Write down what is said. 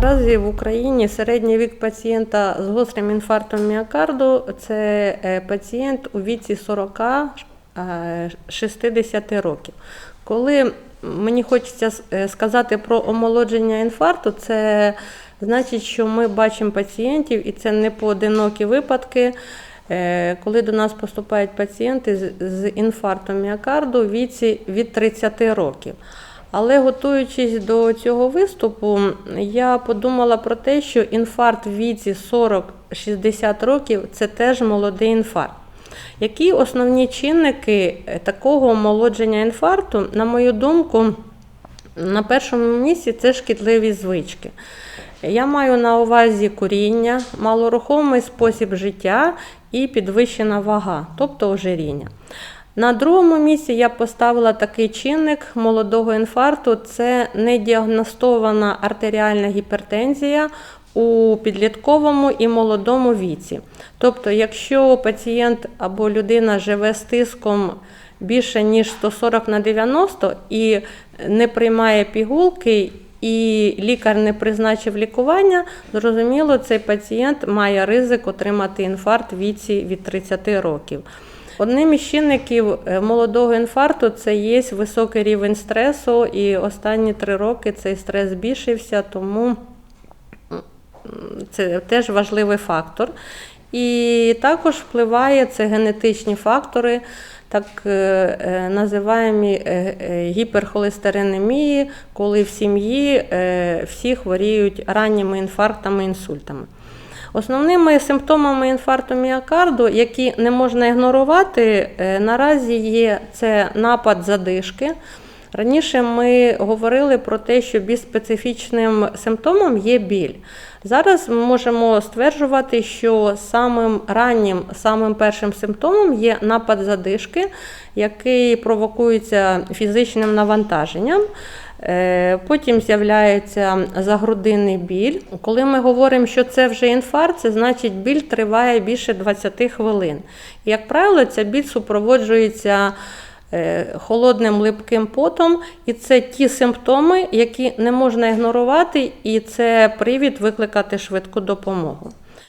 Наразі в Україні середній вік пацієнта з гострим інфарктом міокарду це е, пацієнт у віці 40-60 років. Коли мені хочеться е, сказати про омолодження інфаркту, це значить, що ми бачимо пацієнтів, і це не поодинокі випадки. е, Коли до нас поступають пацієнти з- інфарктом міокарду у віці від 30 років. Але готуючись до цього виступу, я подумала про те, що інфаркт в віці 40-60 років це теж молодий інфаркт. Які основні чинники е, такого омолодження інфаркту, на мою думку, на першому місці це шкідливі звички. Я маю на увазі куріння, малорухомий спосіб життя і підвищена вага, тобто ожиріння. На другому місці я поставила такий чинник молодого інфаркту це недіагностована артеріальна гіпертензія у підлітковому і молодому віці. Тобто, якщо пацієнт або людина живе з тиском більше ніж 140 на 90 і не приймає пігулки, і лікар не призначив лікування, зрозуміло, цей пацієнт має ризик отримати інфаркт віці від 30 років. Одним із чинників е, молодого інфаркту це є високий рівень стресу, і останні три роки цей стрес збільшився, тому це теж важливий фактор. І також впливає це генетичні фактори, так е, е, називаємо гіперхолестеринемії, коли в сім'ї всі хворіють ранніми інфарктами, інсультами. Основними симптомами інфаркту міокарду, які не можна ігнорувати, е, наразі є це напад задишки. Раніше ми говорили про те, що більш специфічним симптомом є біль. Зараз ми можемо стверджувати, що самим раннім, самим першим симптомом є напад задишки, який провокується фізичним навантаженням. Е, Потім з'являється загрудинний біль. Коли ми говоримо, що це вже інфаркт, це значить біль триває більше 20 хвилин. Як правило, ця біль супроводжується холодним липким потом, і це ті симптоми, які не можна ігнорувати, і це привід викликати швидку допомогу.